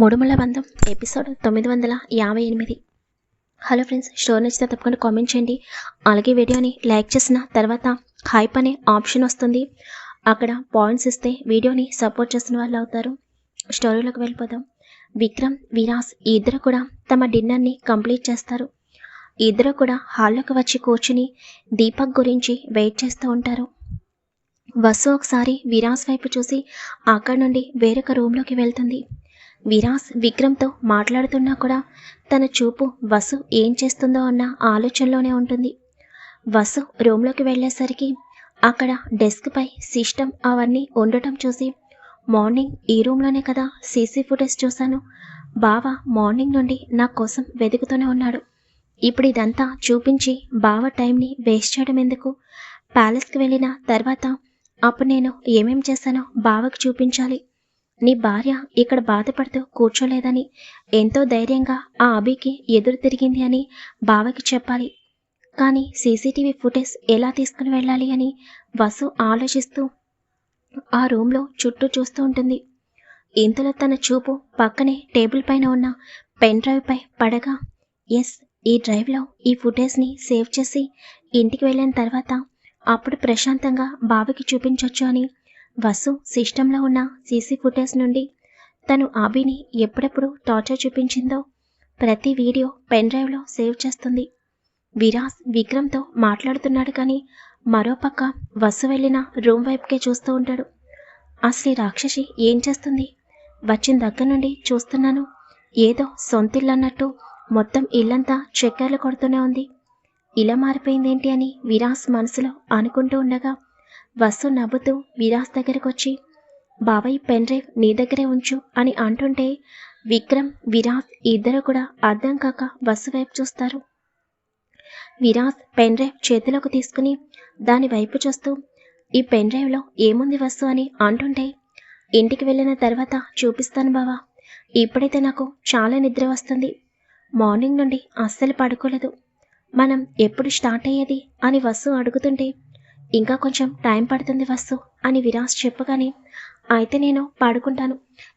మూడుముళ్ళ బంధం ఎపిసోడ్ తొమ్మిది వందల యాభై ఎనిమిది. హలో ఫ్రెండ్స్ స్టోర్ నచ్చితే తప్పకుండా కామెంట్ చేయండి. అలాగే వీడియోని లైక్ చేసిన తర్వాత హైప్ అనే ఆప్షన్ వస్తుంది. అక్కడ పాయింట్స్ ఇస్తే వీడియోని సపోర్ట్ చేసిన వాళ్ళు అవుతారు. స్టోరీలోకి వెళ్ళిపోదాం. విక్రమ్ విరాస్ ఇద్దరు కూడా తమ డిన్నర్ని కంప్లీట్ చేస్తారు. ఇద్దరు కూడా హాల్లోకి వచ్చి కూర్చుని దీపక్ గురించి వెయిట్ చేస్తూ ఉంటారు. వసు ఒకసారి విరాస్ వైపు చూసి అక్కడి నుండి వేరొక రూమ్లోకి వెళ్తుంది. విరాస్ విక్రమ్తో మాట్లాడుతున్నా కూడా తన చూపు వసు ఏం చేస్తుందో అన్న ఆలోచనలోనే ఉంటుంది. వసు రూమ్లోకి వెళ్ళేసరికి అక్కడ డెస్క్పై సిస్టమ్ అవన్నీ ఉండటం చూసి మార్నింగ్ ఈ రూమ్లోనే కదా సీసీ ఫుటేజ్ చూశాను. బావ మార్నింగ్ నుండి నా కోసం వెతుకుతూనే ఉన్నాడు. ఇప్పుడు ఇదంతా చూపించి బావ టైంని వేస్ట్ చేయడం ఎందుకు? ప్యాలెస్కి వెళ్ళిన తర్వాత అప్పుడు నేను ఏమేం చేశానో బావకు చూపించాలి. నీ భార్య ఇక్కడ బాధపడుతూ కూర్చోలేదని ఎంతో ధైర్యంగా ఆ అభికి ఎదురు తిరిగింది అని బావకి చెప్పాలి. కానీ సీసీటీవీ ఫుటేజ్ ఎలా తీసుకుని వెళ్ళాలి అని వసు ఆలోచిస్తూ ఆ రూమ్లో చుట్టూ చూస్తూ ఉంటుంది. ఇంతలో తన చూపు పక్కనే టేబుల్ పైన ఉన్న పెన్ డ్రైవ్పై పడగా ఎస్ ఈ డ్రైవ్లో ఈ ఫుటేజ్ని సేవ్ చేసి ఇంటికి వెళ్ళిన తర్వాత అప్పుడు ప్రశాంతంగా బావకి చూపించొచ్చు అని వసు సిస్టంలో ఉన్న సీసీ ఫుటేజ్ నుండి తను ఆబిని ఎప్పుడెప్పుడు టార్చర్ చూపించిందో ప్రతి వీడియో పెన్ డ్రైవ్లో సేవ్ చేస్తుంది. విరాస్ విక్రమ్తో మాట్లాడుతున్నాడు కానీ మరోపక్క వసు వెళ్ళిన రూమ్ వైపుకే చూస్తూ ఉంటాడు. అసలు రాక్షసి ఏం చేస్తుంది? వచ్చిన దగ్గర నుండి చూస్తున్నాను. ఏదో సొంతిల్లు అన్నట్టు మొత్తం ఇల్లంతా చక్కెర్లు కొడుతూనే ఉంది. ఇలా మారిపోయిందేంటి అని విరాస్ మనసులో అనుకుంటూ ఉండగా వసు నవ్వుతూ విరాస్ దగ్గరకొచ్చి బాబాయ్ పెన్ డ్రైవ్ నీ దగ్గరే ఉంచు అని అంటుంటే విక్రమ్ విరాస్ ఇద్దరు కూడా అర్థం కాక వసు వైపు చూస్తారు. విరాస్ పెన్ డ్రైవ్ చేతిలోకి తీసుకుని దాని వైపు చూస్తూ ఈ పెన్ డ్రైవ్లో ఏముంది వస్తు అని అంటుంటే ఇంటికి వెళ్ళిన తర్వాత చూపిస్తాను బావా. ఇప్పుడైతే నాకు చాలా నిద్ర వస్తుంది. మార్నింగ్ నుండి అస్సలు పడుకోలేదు. మనం ఎప్పుడు స్టార్ట్ అయ్యేది? అని వసు అడుగుతుంటే ఇంకా కొంచెం టైం పడుతుంది వస్తు అని విరాస్ చెప్పగానే అయితే నేను పాడుకుంటాను.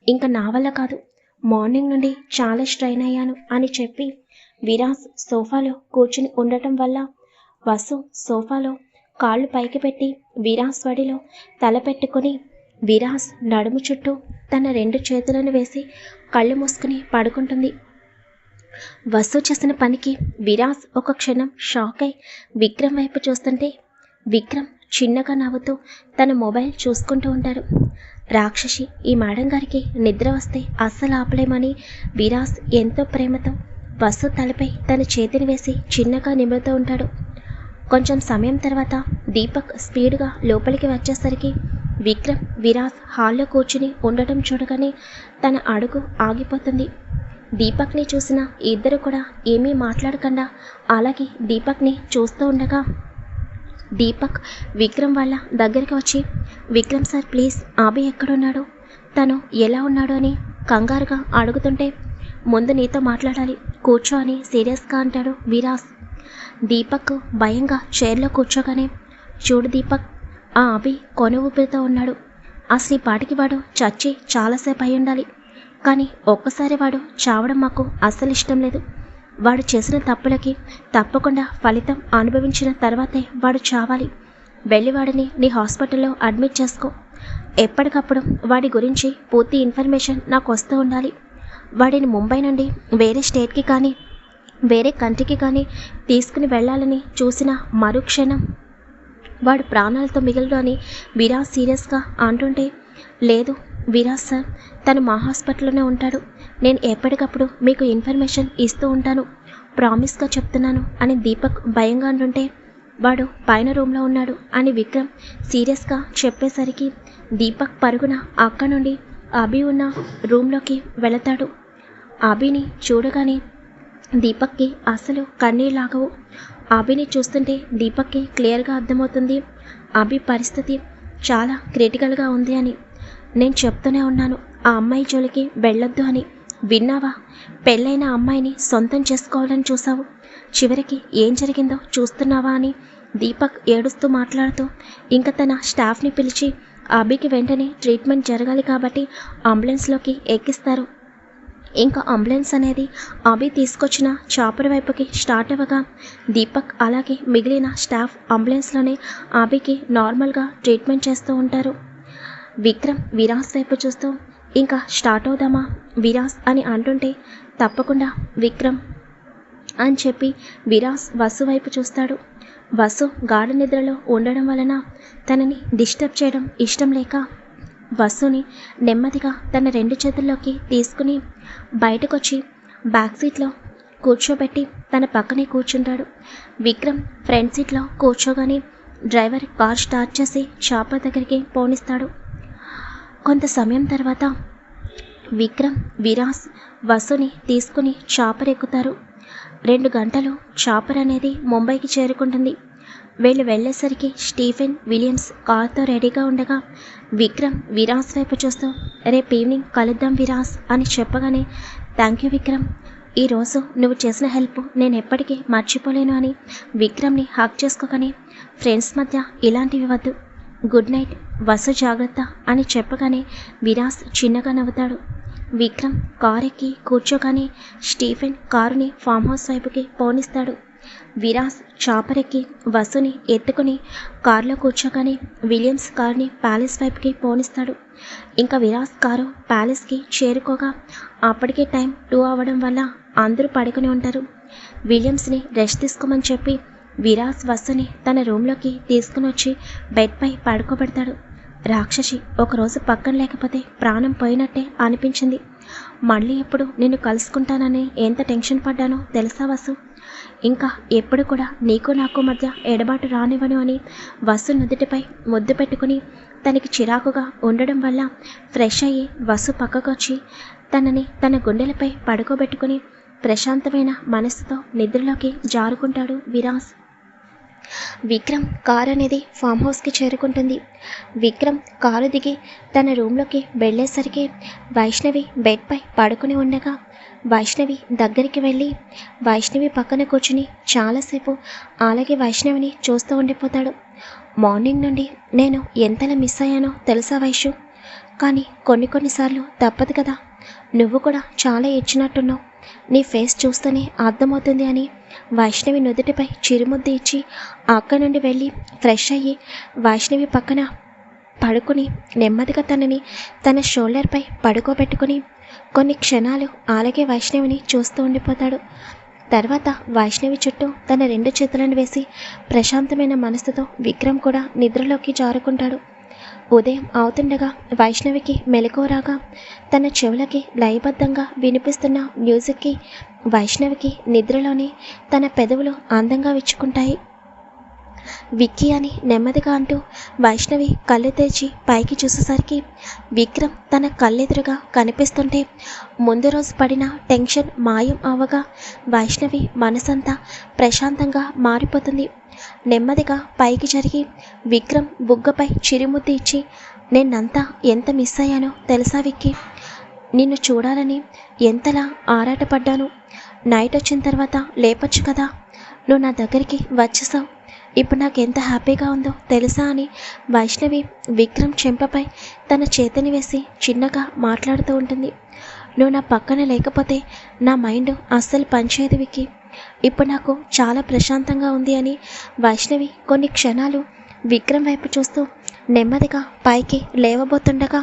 ఇంకా నా వల్ల కాదు. మార్నింగ్ నుండి చాలా స్ట్రైన్ అయ్యాను అని చెప్పి విరాస్ సోఫాలో కూర్చుని ఉండటం వల్ల వసు సోఫాలో కాళ్ళు పైకి పెట్టి విరాస్ వడిలో తల పెట్టుకొని విరాస్ నడుము చుట్టూ తన రెండు చేతులను వేసి కళ్ళు మూసుకుని పడుకుంటుంది. వసు చేసిన పనికి విరాస్ ఒక క్షణం షాక్ అయి విక్రమ్ వైపు చూస్తుంటే విక్రమ్ చిన్నగా నవ్వుతూ తన మొబైల్ చూసుకుంటూ ఉంటాడు. రాక్షసి ఈ మేడం గారికి నిద్ర వస్తే అస్సలు ఆపలేమని విరాస్ ఎంతో ప్రేమతో వసు తలపై తన చేతిని వేసి చిన్నగా నిమురుతూ ఉంటాడు. కొంచెం సమయం తర్వాత దీపక్ స్పీడ్గా లోపలికి వచ్చేసరికి విక్రమ్ విరాస్ హాల్లో కూర్చుని ఉండటం చూడగానే తన అడుగు ఆగిపోతుంది. దీపక్ని చూసిన ఇద్దరు కూడా ఏమీ మాట్లాడకుండా అలాగే దీపక్ని చూస్తూ ఉండగా దీపక్ విక్రమ్ వాళ్ళ దగ్గరికి వచ్చి విక్రమ్ సార్ ప్లీజ్ ఆబి ఎక్కడున్నాడు? తను ఎలా ఉన్నాడు? అని కంగారుగా అడుగుతుంటే ముందు నీతో మాట్లాడాలి కూర్చో అని సీరియస్గా అంటాడు విరాస్. దీపక్ భయంగా చైర్లో కూర్చోగానే చూడు దీపక్ ఆ అభి కొన ఊపిరితో ఉన్నాడు. అసలు ఈ పాటికి వాడు చచ్చి చాలాసేపు అయి ఉండాలి కానీ ఒక్కసారి వాడు చావడం మాకు అస్సలు ఇష్టం లేదు. వాడు చేసిన తప్పులకి తప్పకుండా ఫలితం అనుభవించిన తర్వాతే వాడు చావాలి. వెళ్ళివాడిని నీ హాస్పిటల్లో అడ్మిట్ చేసుకో. ఎప్పటికప్పుడు వాడి గురించి పూర్తి ఇన్ఫర్మేషన్ నాకు వస్తూ ఉండాలి. వాడిని ముంబై నుండి వేరే స్టేట్కి కానీ వేరే కంట్రీకి కానీ తీసుకుని వెళ్ళాలని చూసిన మరుక్షణం వాడు ప్రాణాలతో మిగలడు అని విరాజ్ సీరియస్గా అంటుంటే లేదు విరాజ్ సార్ తను మా హాస్పిటల్లోనే ఉంటాడు. నేను ఎప్పటికప్పుడు మీకు ఇన్ఫర్మేషన్ ఇస్తూ ఉంటాను. ప్రామిస్గా చెప్తున్నాను అని దీపక్ భయంగా అంటుంటే వాడు పైన రూమ్లో ఉన్నాడు అని విక్రమ్ సీరియస్గా చెప్పేసరికి దీపక్ పరుగున అక్క నుండి అభి ఉన్న రూమ్లోకి వెళతాడు. అభిని చూడగానే దీపక్కి అసలు కన్నీళ్ళాగవు అభిని చూస్తుంటే దీపక్కి క్లియర్గా అర్థమవుతుంది అభి పరిస్థితి చాలా క్రిటికల్గా ఉంది అని. నేను చెప్తూనే ఉన్నాను ఆ అమ్మాయి జోలికి వెళ్ళొద్దు అని. విన్నావా? పెళ్ళైన అమ్మాయిని సొంతం చేసుకోవాలని చూసావు చివరికి ఏం జరిగిందో చూస్తున్నావా అని దీపక్ ఏడుస్తూ మాట్లాడుతూ ఇంకా తన స్టాఫ్ని పిలిచి అభికి వెంటనే ట్రీట్మెంట్ జరగాలి కాబట్టి అంబులెన్స్లోకి ఎక్కిస్తారు. ఇంకా అంబులెన్స్ అనేది అభి తీసుకొచ్చిన చాపర్ వైపుకి స్టార్ట్ అవ్వగా దీపక్ అలాగే మిగిలిన స్టాఫ్ అంబులెన్స్లోనే అభికి నార్మల్గా ట్రీట్మెంట్ చేస్తూ ఉంటారు. విక్రమ్ విరాస్ వైపు చూస్తూ ఇంకా స్టార్ట్ అవుదామా? విరాస్ అని అంటుంటే తప్పకుండా విక్రమ్. అని చెప్పి విరాస్ వసు వైపు చూస్తాడు. వసు గాఢ నిద్రలో ఉండడం వలన తనని డిస్టర్బ్ చేయడం ఇష్టం లేక వసుని నెమ్మదిగా తన రెండు చేతుల్లోకి తీసుకుని బయటకొచ్చి బ్యాక్ సీట్లో కూర్చోబెట్టి తన పక్కనే కూర్చుంటాడు. విక్రమ్ ఫ్రంట్ సీట్లో కూర్చోగానే డ్రైవర్ కార్ స్టార్ట్ చేసి షాపర్ దగ్గరికి పోనిస్తాడు. కొంత సమయం తర్వాత విక్రమ్ విరాస్ వసుని తీసుకుని చాపర్ ఎక్కుతారు రెండు గంటలు చాపర్ అనేది ముంబైకి చేరుకుంటుంది. వీళ్ళు వెళ్ళేసరికి స్టీఫెన్ విలియమ్స్ కార్తో రెడీగా ఉండగా విక్రమ్ విరాస్ వైపు చూస్తూ రేపు ఈవినింగ్ కలుద్దాం విరాస్ అని చెప్పగానే థ్యాంక్ యూ విక్రమ్. ఈరోజు నువ్వు చేసిన హెల్ప్ నేను ఎప్పటికీ మర్చిపోలేను అని విక్రమ్ని హక్ చేసుకోగానే ఫ్రెండ్స్ మధ్య ఇలాంటివి వద్దు. గుడ్ నైట్ వసు జాగ్రత్త అని చెప్పగానే విరాస్ చిన్నగా నవ్వుతాడు. విక్రమ్ కారు ఎక్కి కూర్చోగానే స్టీఫెన్ కారుని ఫామ్ హౌస్ వైపుకి పోనిస్తాడు. విరాస్ చాపర్ ఎక్కి వసుని ఎత్తుకుని కారులో కూర్చోగానే విలియమ్స్ కారుని ప్యాలెస్ వైపుకి పోనిస్తాడు. ఇంకా విరాస్ కారు ప్యాలెస్కి చేరుకోగా అప్పటికే టైం టూ అవ్వడం వల్ల అందరూ పడుకుని ఉంటారు. విలియమ్స్ని రెస్ట్ తీసుకోమని చెప్పి విరాస్ వసుని తన రూమ్లోకి తీసుకుని వచ్చి బెడ్పై పడుకోబెడతాడు. రాక్షసి ఒకరోజు పక్కన లేకపోతే ప్రాణం పోయినట్టే అనిపించింది. మళ్ళీ ఎప్పుడు నిన్ను కలుసుకుంటానని ఎంత టెన్షన్ పడ్డానో తెలుసా వసు? ఇంకా ఎప్పుడు కూడా నీకు నాకు మధ్య ఎడబాటు రానివ్వను అని వసు నుదుటిపై ముద్దు పెట్టుకుని తనకి చిరాకుగా ఉండడం వల్ల ఫ్రెష్ అయ్యి వసు పక్కకొచ్చి తనని తన గుండెలపై పడుకోబెట్టుకుని ప్రశాంతమైన మనసుతో నిద్రలోకి జారుకుంటాడు విరాస్. విక్రమ్ కార్ అనేది ఫామ్ హౌస్కి చేరుకుంటుంది. విక్రమ్ కారు దిగి తన రూమ్లోకి వెళ్ళేసరికి వైష్ణవి బెడ్పై పడుకుని ఉండగా వైష్ణవి దగ్గరికి వెళ్ళి వైష్ణవి పక్కన కూర్చుని చాలాసేపు అలాగే వైష్ణవిని చూస్తూ ఉండిపోతాడు. మార్నింగ్ నుండి నేను ఎంతలా మిస్ అయ్యానో తెలుసా వైషు? కానీ కొన్ని కొన్నిసార్లు తప్పదు కదా. నువ్వు కూడా చాలా ఇచ్చినట్టున్నావు నీ ఫేస్ చూస్తేనే అర్థమవుతుంది అని వైష్ణవి నుదుటిపై చిరుముద్దు ఇచ్చి అక్కడి నుండి వెళ్ళి ఫ్రెష్ అయ్యి వైష్ణవి పక్కన పడుకుని నెమ్మదిగా తనని తన షోల్డర్పై పడుకోబెట్టుకుని కొన్ని క్షణాలు అలాగే వైష్ణవిని చూస్తూ ఉండిపోతాడు. తర్వాత వైష్ణవి చుట్టూ తన రెండు చేతులను వేసి ప్రశాంతమైన మనసుతో విక్రమ్ కూడా నిద్రలోకి జారుకుంటాడు. ఉదయం అవుతుండగా వైష్ణవికి మెలకువ రాగా తన చెవులకి లయబద్ధంగా వినిపిస్తున్న మ్యూజిక్కి వైష్ణవికి నిద్రలోనే తన పెదవులు అందంగా విచ్చుకుంటాయి. విక్కీ అని నెమ్మదిగా అంటూ వైష్ణవి కళ్ళు తెరిచి పైకి చూసేసరికి విక్రమ్ తన కళ్ళెదురుగా కనిపిస్తుంటే ముందు రోజు పడిన టెన్షన్ మాయం అవ్వగా వైష్ణవి మనసంతా ప్రశాంతంగా మారిపోతుంది. నెమ్మదిగా పైకి జరిగి విక్రమ్ బుగ్గపై చిరుముద్దు ఇచ్చి నేనంతా ఎంత మిస్ అయ్యానో తెలుసా విక్కీ? నిన్ను చూడాలని ఎంతలా ఆరాటపడ్డాను. నైట్ వచ్చిన తర్వాత లేపొచ్చు కదా. నువ్వు నా దగ్గరికి వచ్చేసావు. ఇప్పుడు నాకు ఎంత హ్యాపీగా ఉందో తెలుసా అని వైష్ణవి విక్రమ్ చెంపపై తన చేతిని వేసి చిన్నగా మాట్లాడుతూ ఉంటుంది. నువ్వు నా పక్కన లేకపోతే నా మైండ్ అస్సలు పనిచేయదు వికి ఇప్పుడు నాకు చాలా ప్రశాంతంగా ఉంది అని వైష్ణవి కొన్ని క్షణాలు విక్రమ్ వైపు చూస్తూ నెమ్మదిగా పైకి లేవబోతుండగా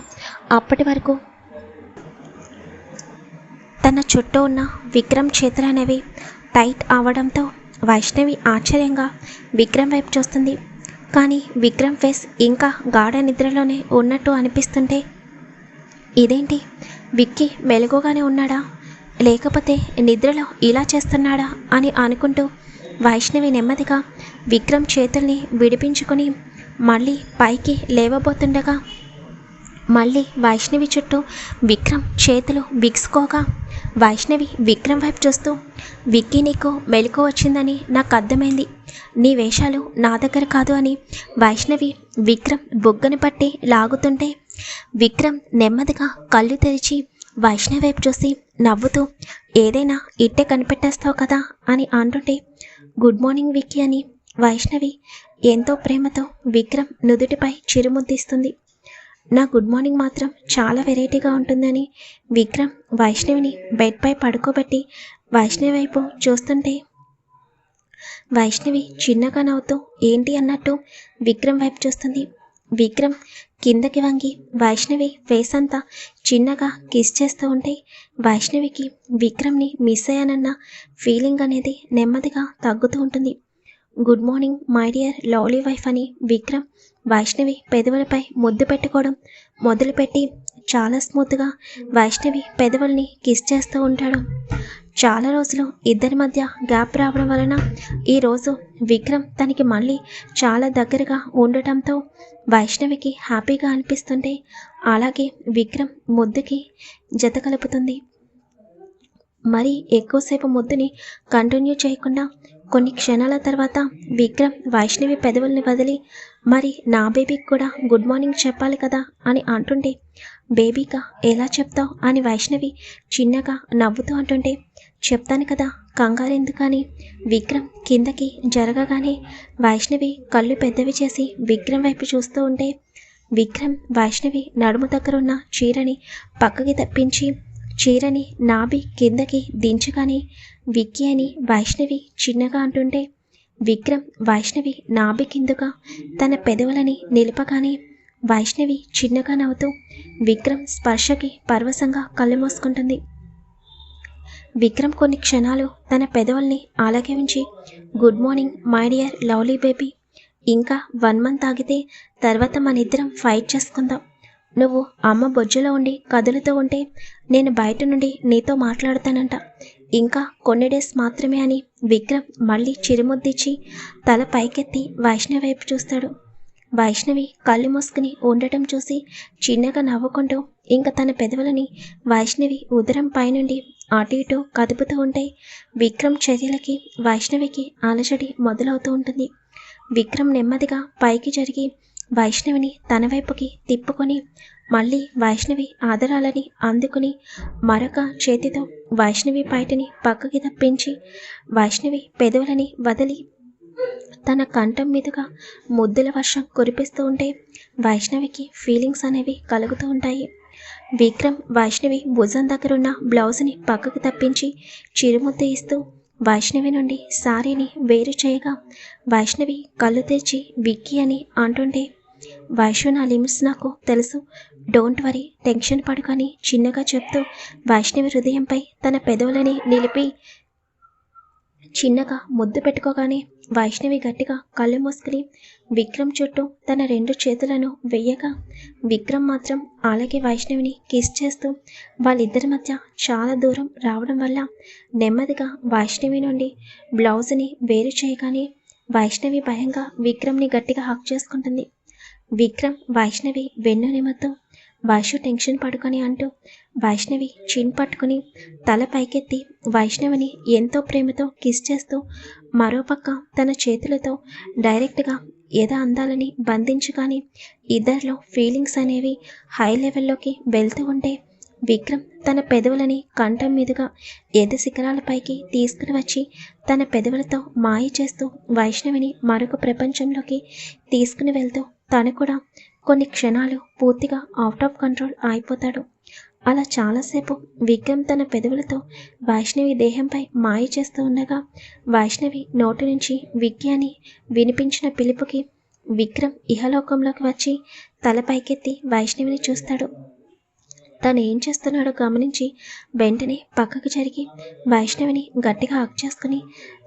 అప్పటి వరకు తన చుట్టూ ఉన్న విక్రమ్ చేతులు అనేవి టైట్ అవడంతో వైష్ణవి ఆశ్చర్యంగా విక్రమ్ వైపు చూస్తుంది. కానీ విక్రమ్ ఫేస్ ఇంకా గాఢ నిద్రలోనే ఉన్నట్టు అనిపిస్తుంటే ఇదేంటి? విక్కి మెలుగుగానే ఉన్నాడా? లేకపోతే నిద్రలో ఇలా చేస్తున్నాడా అని అనుకుంటూ వైష్ణవి నెమ్మదిగా విక్రమ్ చేతుల్ని విడిపించుకొని మళ్ళీ పైకి లేవబోతుండగా మళ్ళీ వైష్ణవి చుట్టూ విక్రమ్ చేతులు బిగుసుకోగా వైష్ణవి విక్రమ్ వైపు చూస్తూ విక్కీ నీకు మెలకు వచ్చిందని నాకు అర్థమైంది. నీ వేషాలు నా దగ్గర కాదు అని వైష్ణవి విక్రమ్ బుగ్గని పట్టి లాగుతుంటే విక్రమ్ నెమ్మదిగా కళ్ళు తెరిచి వైష్ణవి వైపు చూసి నవ్వుతూ ఏదైనా ఇట్టే కనిపెట్టేస్తావు కదా అని అంటుంటే గుడ్ మార్నింగ్ విక్కీ అని వైష్ణవి ఎంతో ప్రేమతో విక్రమ్ నుదుటిపై చిరుముద్దిస్తుంది. నా గుడ్ మార్నింగ్ మాత్రం చాలా వెరైటీగా ఉంటుందని. విక్రమ్ వైష్ణవిని బెడ్పై పడుకోబెట్టి వైష్ణవి వైపు చూస్తుంటే వైష్ణవి చిన్నగా నవ్వుతూ ఏంటి అన్నట్టు? విక్రమ్ వైపు చూస్తుంది. విక్రమ్ కిందకి వంగి వైష్ణవి ఫేస్ అంతా చిన్నగా కిస్ చేస్తూ ఉంటే వైష్ణవికి విక్రమ్ని మిస్ అయ్యానన్న ఫీలింగ్ అనేది నెమ్మదిగా తగ్గుతూ ఉంటుంది. Good morning my dear lovely wife అని విక్రమ్ వైష్ణవి పెదవులపై ముద్దు పెట్టుకోవడం మొదలుపెట్టి చాలా స్మూత్గా వైష్ణవి పెదవుల్ని కిస్ చేస్తూ ఉంటాడు. చాలా రోజులు ఇద్దరి మధ్య గ్యాప్ రావడం వలన ఈరోజు విక్రమ్ తనకి మళ్ళీ చాలా దగ్గరగా ఉండటంతో వైష్ణవికి హ్యాపీగా అనిపిస్తుంటే అలాగే విక్రమ్ ముద్దుకి జత కలుపుతుంది. మరి ఎక్కువసేపు ముద్దుని కంటిన్యూ చేయకుండా కొన్ని క్షణాల తర్వాత విక్రమ్ వైష్ణవి పెదవుల్ని వదిలి మరి నా బేబీకి కూడా గుడ్ మార్నింగ్ చెప్పాలి కదా? అని అంటుంటే బేబీగా ఎలా చెప్తావు? అని వైష్ణవి చిన్నగా నవ్వుతూ అంటుంటే చెప్తాను కదా కంగారెందుకని విక్రమ్ కిందకి జరగగానే వైష్ణవి కళ్ళు పెద్దవి చేసి విక్రమ్ వైపు చూస్తూ ఉంటే విక్రమ్ వైష్ణవి నడుము దగ్గర ఉన్న చీరని పక్కకి తప్పించి చీరని నాభి కిందకి దించగానే విక్కీ అని వైష్ణవి చిన్నగా అంటుంటే విక్రమ్ వైష్ణవి నాభి కిందుగా తన పెదవులని నిలపగానే వైష్ణవి చిన్నగా నవ్వుతూ విక్రమ్ స్పర్శకి పరవశంగా కళ్ళు మూసుకుంటుంది. విక్రమ్ కొన్ని క్షణాలు తన పెదవుల్ని అలాగే ఉంచి good morning my dear lovely baby. ఇంకా వన్ మంత్ ఆగితే తర్వాత మన ఇద్దరం ఫైట్ చేసుకుందాం. నువ్వు అమ్మ బొజ్జులో ఉండి కదులుతూ ఉంటే నేను బయట నుండి నీతో మాట్లాడతానంట. ఇంకా కొన్ని డేస్ మాత్రమే అని విక్రమ్ మళ్ళీ చిరుముద్దిచ్చి తల పైకెత్తి వైష్ణవి వైపు చూస్తాడు. వైష్ణవి కళ్ళు మూసుకుని ఉండటం చూసి చిన్నగా నవ్వుకుంటూ ఇంకా తన పెదవులని వైష్ణవి ఉదరం పైనుండి అటు ఇటు కదుపుతూ ఉంటే విక్రమ్ చర్యలకి వైష్ణవికి అలజడి మొదలవుతూ ఉంటుంది. విక్రమ్ నెమ్మదిగా పైకి జరిగి వైష్ణవిని తన వైపుకి తిప్పుకొని మళ్ళీ వైష్ణవి ఆదరాలని అందుకుని మరొక చేతితో వైష్ణవి పైటని పక్కకి తప్పించి వైష్ణవి పెదవులని వదిలి తన కంఠం మీదుగా ముద్దుల వర్షం కురిపిస్తూ ఉంటే వైష్ణవికి ఫీలింగ్స్ అనేవి కలుగుతూ ఉంటాయి. విక్రమ్ వైష్ణవి భుజం దగ్గరున్న బ్లౌజ్ని పక్కకు తప్పించి చిరుముద్ద ఇస్తూ వైష్ణవి నుండి సారీని వేరు చేయగా వైష్ణవి కళ్ళు తెచ్చి విక్కీ అని అంటుంటే వైష్ణవి నా లిమిట్స్ నాకు తెలుసు. డోంట్ వరీ టెన్షన్ పడుకొని చిన్నగా చెప్తూ వైష్ణవి హృదయంపై తన పెదవులని నిలిపి చిన్నగా ముద్దు పెట్టుకోగానే వైష్ణవి గట్టిగా కళ్ళు మూసుకుని విక్రమ్ చుట్టూ తన రెండు చేతులను వెయ్యగా విక్రమ్ మాత్రం అలాగే వైష్ణవిని కిస్ చేస్తూ వాళ్ళిద్దరి మధ్య చాలా దూరం రావడం వల్ల నెమ్మదిగా వైష్ణవి నుండి బ్లౌజ్ని వేరు చేయగానే వైష్ణవి భయంగా విక్రమ్ని గట్టిగా హక్ చేసుకుంటుంది. విక్రమ్ వైష్ణవి వెన్ను నిమిత్తం. వైషు టెన్షన్ పడుకొని అంటూ వైష్ణవి చిన్ పట్టుకుని తల పైకెత్తి వైష్ణవిని ఎంతో ప్రేమతో కిస్ చేస్తూ మరోపక్క తన చేతులతో డైరెక్ట్గా ఎద అందాలని బంధించగానే ఇద్దరిలో ఫీలింగ్స్ అనేవి హై లెవెల్లోకి వెళ్తూ ఉంటే విక్రమ్ తన పెదవులని కంఠం మీదుగా ఎద శిఖరాలపైకి తీసుకుని వచ్చి తన పెదవులతో మాయ చేస్తూ వైష్ణవిని మరొక ప్రపంచంలోకి తీసుకుని వెళ్తూ తను కూడా కొన్ని క్షణాలు పూర్తిగా అవుట్ ఆఫ్ కంట్రోల్ అయిపోతాడు. అలా చాలాసేపు విక్రమ్ తన పెదవులతో వైష్ణవి దేహంపై మాయ చేస్తూ ఉండగా వైష్ణవి నోటి నుంచి విక్కీ అని వినిపించిన పిలుపుకి విక్రమ్ ఇహలోకంలోకి వచ్చి తల పైకెత్తి వైష్ణవిని చూస్తాడు. తను ఏం చేస్తున్నాడో గమనించి వెంటనే పక్కకు జరిగి వైష్ణవిని గట్టిగా హక్ చేసుకుని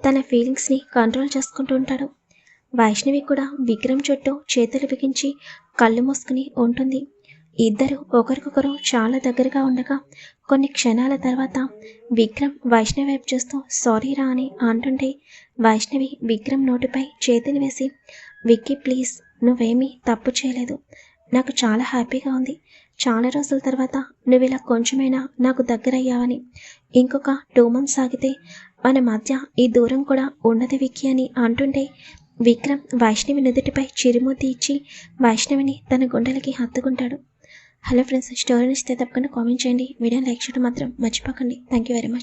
తన ఫీలింగ్స్ని కంట్రోల్ చేసుకుంటూ ఉంటాడు. వైష్ణవి కూడా విక్రమ్ చుట్టూ చేతులు బిగించి కళ్ళు మూసుకుని ఉంటుంది. ఇద్దరు ఒకరికొకరు చాలా దగ్గరగా ఉండగా కొన్ని క్షణాల తర్వాత విక్రమ్ వైష్ణవి వైపు చూస్తూ సారీ రా అని అంటుంటే వైష్ణవి విక్రమ్ నోటిపై చేతులు వేసి విక్కీ ప్లీజ్ నువ్వేమీ తప్పు చేయలేదు. నాకు చాలా హ్యాపీగా ఉంది. చాలా రోజుల తర్వాత నువ్వు ఇలా కొంచెమైనా నాకు దగ్గర అయ్యావని ఇంకొక టూ మంత్స్ ఆగితే మన మధ్య ఈ దూరం కూడా ఉన్నది విక్కీ అని అంటుంటే విక్రమ్ వైష్ణవి నుదుటిపై చిరుమూతి ఇచ్చి వైష్ణవిని తన గుండెలకి హత్తుకుంటాడు. హలో ఫ్రెండ్స్ స్టోరీ నచ్చితే తప్పకుండా కామెంట్ చేయండి. వీడియో లైక్ చేయడం మాత్రం మర్చిపోకండి. Thank you very much